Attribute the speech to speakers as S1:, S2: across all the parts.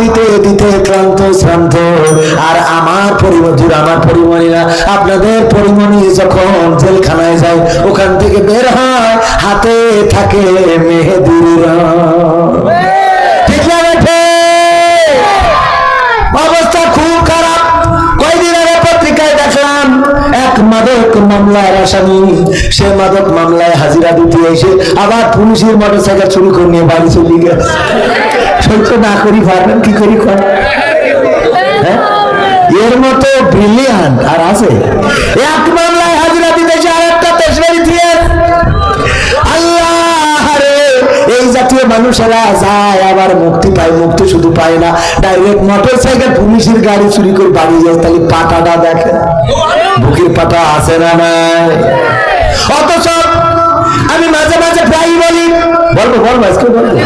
S1: দিতে দিতে ক্লান্ত, শ্রান্ত। আর আমার পরিমণির আমার পরিমণিরা, আপনাদের পরিমণি যখন জেলখানায় যায়, ওখান থেকে বের হয়, হাতে থাকে মেহেদির। অবস্থা খুব খারাপ। কয়দিন আগে পত্রিকায় দেখলাম, এক মাদক মামলার আসামি। সে মাদক মামলায় হাজিরা দিতে এসে আবার পুলিশের মোটর সাইকেল চুরি করে নিয়ে বাড়ি চলে গেছে। সহ্য না করি পারবেন কি করি হ্যাঁ? এর মতো ব্রিলিয়ান্ট আর আছে। এক মামলায় হাজিরা একটা আল্লাহ রে, এই জাতীয় মানুষেরা যায়, আবার মুক্তি পায়, মুক্তি শুধু পায় না। ডাইরেক্ট মোটর সাইকেল পুলিশের গাড়ি চুরি করে বাড়ি যায়, তাহলে পাটাটা দেখে বুকের পাটা আছে না নাই? অথচ আমি মাঝে মাঝে প্রায় বলি, বলব বলব, আজকে বলব।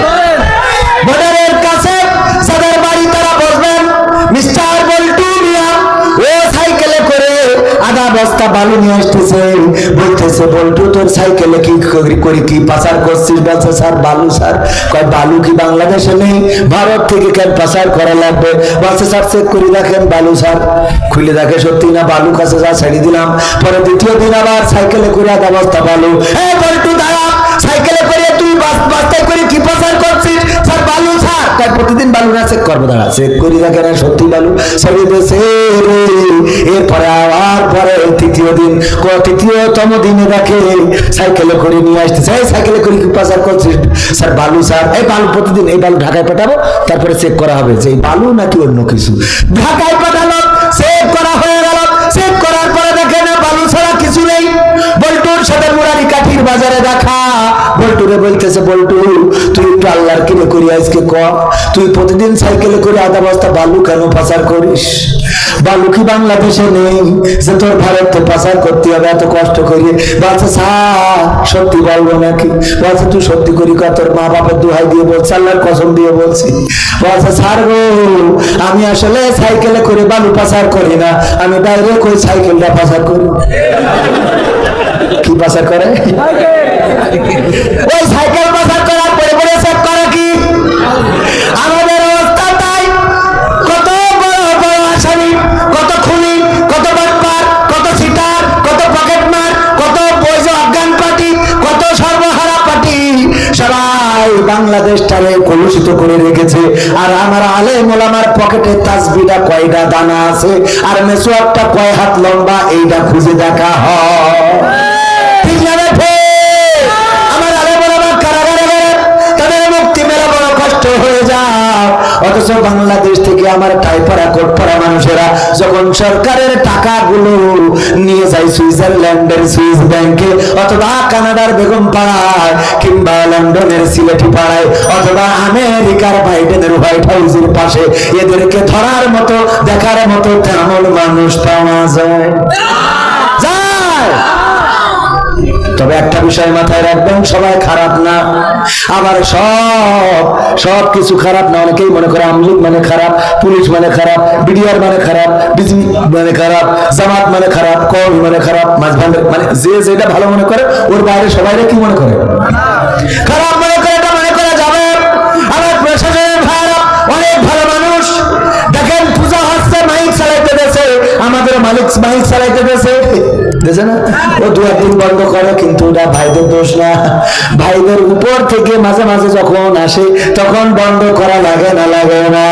S1: বস্তা বালু নিয়ে আসতেছে, বলতেছে, বল্টু, তোর সাইকেলে কি করি কি পাচার করছিস? বলছে, স্যার, বালু, স্যার। কয়, বালু কি বাংলাদেশে নেই? ভারত থেকে কেন পাচার করা লাগবে? বলছে, স্যার চেক করে দেখেন বালু, স্যার। খুলে দেখে, সত্যি না, বালু কাছে যা, ছেড়ে দিলাম। পরে দ্বিতীয় দিন আবার সাইকেলে করে এক অবস্থা বালু। এ, বল্টু, দাঁড়া, সাইকেলে করে প্রতিদিন বালু না চেক করব, দাঁড়া। চেক করি না সত্যি বালু? এরপরে আবার পরে তৃতীয় দিন তৃতীয়তম দিনে দেখে সাইকেলে করে নিয়ে সাইকেলে করে করছিস? স্যার, বালু, স্যার। এই বালু প্রতিদিন এই বালু ঢাকায় পাঠাবো, তারপরে চেক করা হবে যে বালু নাকি অন্য কিছু। ঢাকায় পাঠালো, চেক করা হয়ে গেল। চেক করার পরে দেখে না বালু ছাড়া কিছু নেই। বল্টুর সাথে মুরারি কাঠির বাজারে দেখা। বল্টুরে বলতেছে, বল্টু, তুই একটু আল্লাহর কিনে করি, আজকে ক? তুই প্রতিদিন সাইকেলে করে আধা বস্তা বালু কেন পাচার করিস? বালু কি বাংলাদেশে নেই যে তোর ভারতে পাচার করতে হবে এত কষ্ট করিয়ে বলছে, স্যার, সত্যি বলব নাকি? বলছে, তুই সত্যি করি কা? তোর মা বাপের দোহাই দিয়ে বলছে, আল্লাহর কসম দিয়ে বলছি। বলছে, স্যার গো, আমি আসলে সাইকেলে করে বালু পাচার করি না, আমি ডাইরেক্ট ওই সাইকেলটা পাচার করি। কি পাচার করে? ওই সাইকেল পরে পরে চেক করা কি? আমাদের অবস্থা তাই। কত বড় বড় আসামি, কত খুনি, কত বাটপার, কত সিটার কত পকেট মার কত অজ্ঞান পার্টি, কত সর্বহারা পার্টি। সবাই বাংলাদেশটারে কলুষিত করে রেখেছে। আর আমার আলে মোলামার পকেটে তাসবিটা কয়টা দানা আছে? আর মেসোয়ারটা কয় হাত লম্বা এইটা খুঁজে দেখা হয়। অথচ বাংলাদেশ থেকে আমার টাইপাড়া কোটপাড়া মানুষেরা যখন সরকারের টাকাগুলো নিয়ে যায় সুইজারল্যান্ডের সুইস ব্যাংকে অথবা কানাডার বেগম পাড়ায় কিংবা লন্ডনের সিলেটি পাড়ায় অথবা আমেরিকার বাইডেনের হোয়াইট হাউসের পাশে এদেরকে ধরার মতো, দেখার মতো তেমন মানুষ পাওয়া যায়। যায়! তবে একটা বিষয় মাথায় রাখবেন, সবাই খারাপ না। আবার সব সব কিছু খারাপ না, অনেকেই মনে করে আমলিগ মানে খারাপ, পুলিশ মানে খারাপ, বিডিআর মানে খারাপ বিজিবি মানে খারাপ, জামাত মানে খারাপ কল মানে খারাপ মাঝভান্ডার মানে যে যেটা ভালো মনে করে, ওর বাইরে সবাই কি মনে করে? খারাপ মনে করে, এটা মনে করা যাবে। আবার প্রশাসনের ভাইরা অনেক ভালো মানুষ। দেখেন, পূজা হচ্ছে মাইক চালাইতে দেশে আমাদের মালিক মাইক চালাইতে দেশে না? ও দু একদিন বন্ধ করে কিন্তু ওটা ভাইদের দোষ না। ভাইদের উপর থেকে মাঝে মাঝে যখন আসে তখন বন্ধ করা লাগে না লাগে না।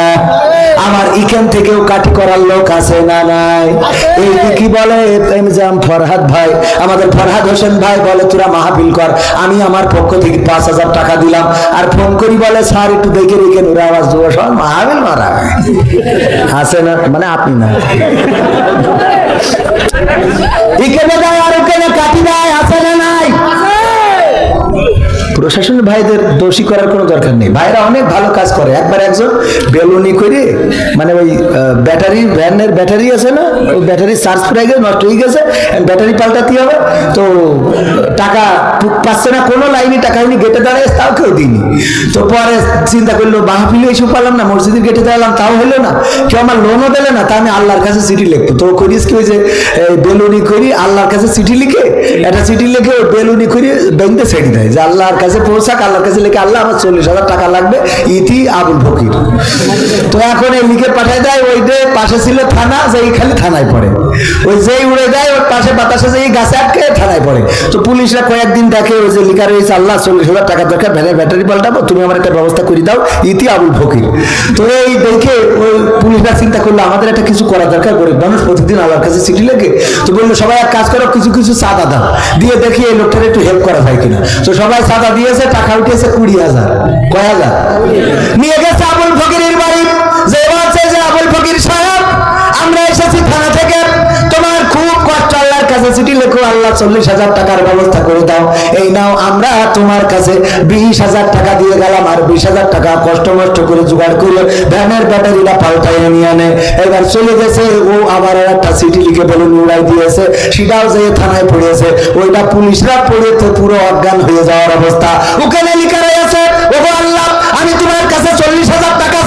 S1: আমার ইখান থেকেও কাটি করার লোক আছে না নাই? এই কি বলে? এমজাম ফরহাদ ভাই আমাদের ফরহাদ হোসেন ভাই বলে তোরা মাহফিল কর। আমি আমার পক্ষ থেকে পাঁচ হাজার টাকা দিলাম। আর ফোন করি বলে স্যার একটু দেখে রেখে ওরা আওয়াজ দেবো সব মাহফিল মারা আছে না? মানে আপনি না। এখানে দেয় আর ওখানে কাটি দেয় আছে না নাই? প্রশাসনের ভাইদের দোষী করার কোনো দরকার নেই। ভাইরা অনেক ভালো কাজ করে। একবার একজন বেলুনি করে মানে ওই ব্যাটারি, ভ্যানের ব্যাটারি আছে না? ওই ব্যাটারি চার্জ ফুরাই গেছে, নষ্ট হয়ে গেছে ব্যাটারি পাল্টাতে হবে। তো, টাকা পাচ্ছে না, কোনো লাইনে টাকা হয়নি গেটে দাঁড়ায়, তাও কেউ দিইনি। তো পরে চিন্তা করল, মাহফিলে এসে পারলাম না, মসজিদের গেটে দাঁড়ালাম, তাও হলো না। কেউ আমার লোনও দিলে না, তা আমি আল্লাহর কাছে চিঠি লিখব। তো করিস কি ওই যে বেলুনি করি, আল্লাহর কাছে চিঠি লিখে, একটা চিঠি লিখে বেলুনি করি, ব্যাংকে ছেড়ে দেয়, যে আল্লাহর কাছে কাছে পৌঁছাক, আল্লাহর কাছে লিখে, আল্লাহ, আমার চল্লিশ হাজার টাকা লাগবে। ইতি আবুল ফকির। তো এখন এই লিখে পাঠায় দেয়, ওই যে পাশে ছিল থানা যে খালি থানায় পড়ে। ওই যেই উড়ে দেয় ওর পাশে বাতাসে যে এই গাছে আটকে থানায় পড়ে। তো পুলিশরা কয়েকদিন দেখে, ওই যে লিখা রয়েছে, আল্লাহ, চল্লিশ হাজার টাকা দরকার ভ্যানের ব্যাটারি পাল্টাবো তুমি আমার একটা ব্যবস্থা করে দাও, ইতি আবুল ফকির। তো এই দেখে ওই পুলিশরা চিন্তা করল, আমাদের একটা কিছু করা দরকার, গরিব মানুষ প্রতিদিন আল্লাহর কাছে চিঠি লেগে তো বলল, সবাই এক কাজ করো, কিছু কিছু চাঁদা দাও। দিয়ে দেখি এই লোকটার একটু হেল্প করা যায় কিনা। তো সবাই চাঁদা দিয়েছে, টাকা উঠিয়েছে কুড়ি হাজার, কয় হাজার? নিয়ে গেছে আবুল ফকিরের চল্লিশ হাজার টাকার ব্যবস্থা করে দাও। এই নাও, আমরা তোমার কাছে বিশ হাজার টাকা দিয়ে গেলাম আর বিশ হাজার টাকা কষ্ট মষ্ট করে জোগাড় করে ভ্যানের ব্যাটারিটা পাল্টাইয়ে নিয়ে আনে। এবার চলে গেছে, ও আবার একটা চিঠি লিখে বলে উড়াই দিয়েছে। সেটাও যে থানায় পড়েছে ওইটা পুলিশরা পড়ে তো পুরো অজ্ঞান হয়ে যাওয়ার অবস্থা। ওখানে লিখা রয়েছে ও আল্লাহ, আমি তোমার কাছে চল্লিশ হাজার টাকা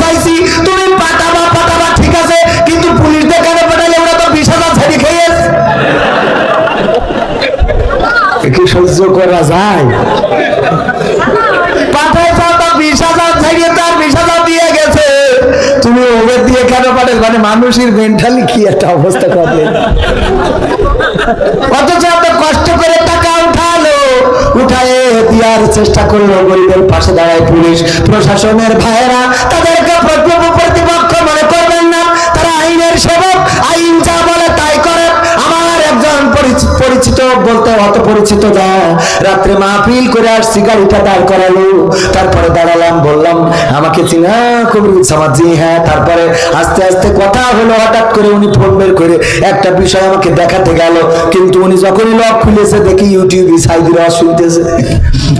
S1: সহ্য করা যায় পাঠায় বিশ হাজার ছেড়ে তার বিশ হাজার দিয়ে গেছে। তুমি ওদের দিয়ে কেন মানে মানুষের মেন্টালি কি একটা অবস্থা করবে অথচ এত কষ্ট করে টাকা উঠালো উঠায়ে দেওয়ার চেষ্টা করল গরিবের পাশে দাঁড়ায় পুলিশ। প্রশাসনের ভাইয়েরা তাদেরকে প্রতিপক্ষ পরিচিত বলতে অত পরিচিত যা। রাত্রে মাহফিল করে আসছি গাড়িটা দাঁড় করালো। তারপরে দাঁড়ালাম, বললাম, আমাকে চিনা খুব সমাজি হ্যাঁ। তারপরে আস্তে আস্তে কথা হলো, হঠাৎ করে উনি ফোন বের করে একটা বিষয় আমাকে দেখাতে গেল। কিন্তু উনি যখনই লক খুলেছে, দেখি ইউটিউবে সাইডের আওয়াজ শুনতেছে।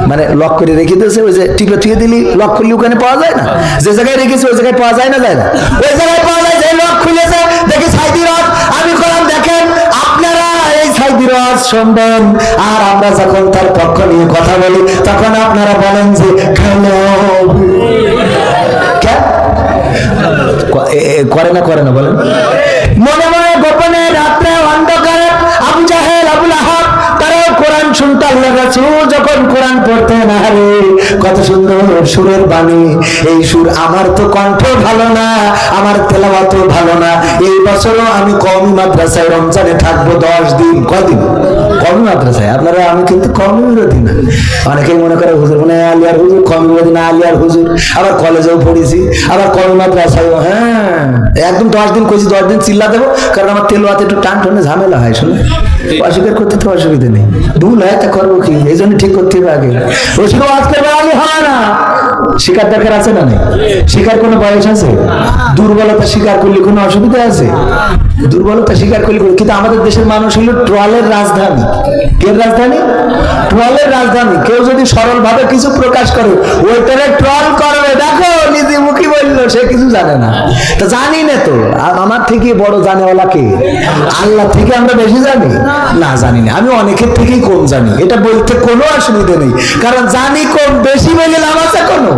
S1: মানে লক করে রেখে দিয়েছে, ওই যে টিপে থুয়ে দিলি, লক খুললে, ওখানে পাওয়া যায় না? যে জায়গায় রেখেছে, ওই জায়গায় পাওয়া যায় না যায় না? ওই জায়গায় পাওয়া যায়, যে লক খুলেছে সাইডের শুনবেন আর আমরা যখন তার পক্ষ নিয়ে কথা বলি, তখন আপনারা বলেন যে এ- করে না করে না, বলেন। আল্লাহ রাসূল যখন কোরআন পড়তেন আরে কত সুন্দর সুরের বাণী। এই সুর আমার তো কণ্ঠ ভালো না আমার তেলাওয়াত ভালো না। এই বছরও আমি কওমি মাদ্রাসায় রমজানে থাকব দশ দিন। কদিন কওমি মাদ্রাসায়? আপনারা আমি কিন্তু কওমি বিরোধী না। অনেকেই মনে করে হুজুর মনে আলিয়ার হুজুর কওমি বিরোধী না আলিয়ার হুজুর। আবার কলেজেও পড়েছি আবার কওমি মাদ্রাসায়ও। হ্যাঁ একদম দশ দিন কইছি দশ দিন চিল্লা দেবো কারণ আমার তেলোয়াতে একটু টান টানে ঝামেলা হয় শুনে অস্বীকার করতে তো অসুবিধা নেই। ভুল হয় তা করব কি? এই জন্য ঠিক করতে হবে আগে। ওষুধ আজকে আগে হয় না। শিকার দরকার আছে না নেই? শিকার কোনো বয়স আছে? দুর্বলতা শিকার করলে কোনো অসুবিধা আছে? দুর্বলতা শিকার করলে কিন্তু আমাদের দেশের মানুষ হলো ট্রলের রাজধানী। কের রাজধানী? ট্রলের রাজধানী। কেউ যদি সরল ভাবে কিছু প্রকাশ করে, ওইটারে ট্রল করবে দেখো নিজে মুখী বলল সে কিছু জানে না। তো জানি না তো। আমার থেকে বড় জানেওয়ালা কে? আল্লাহ থেকে আমরা বেশি জানি? না জানি না। আমি অনেকের থেকেই কম জানি। এটা বলতে কোনো অসুবিধা নেই। কারণ জানি কম, বেশি বলে আছে কোনো?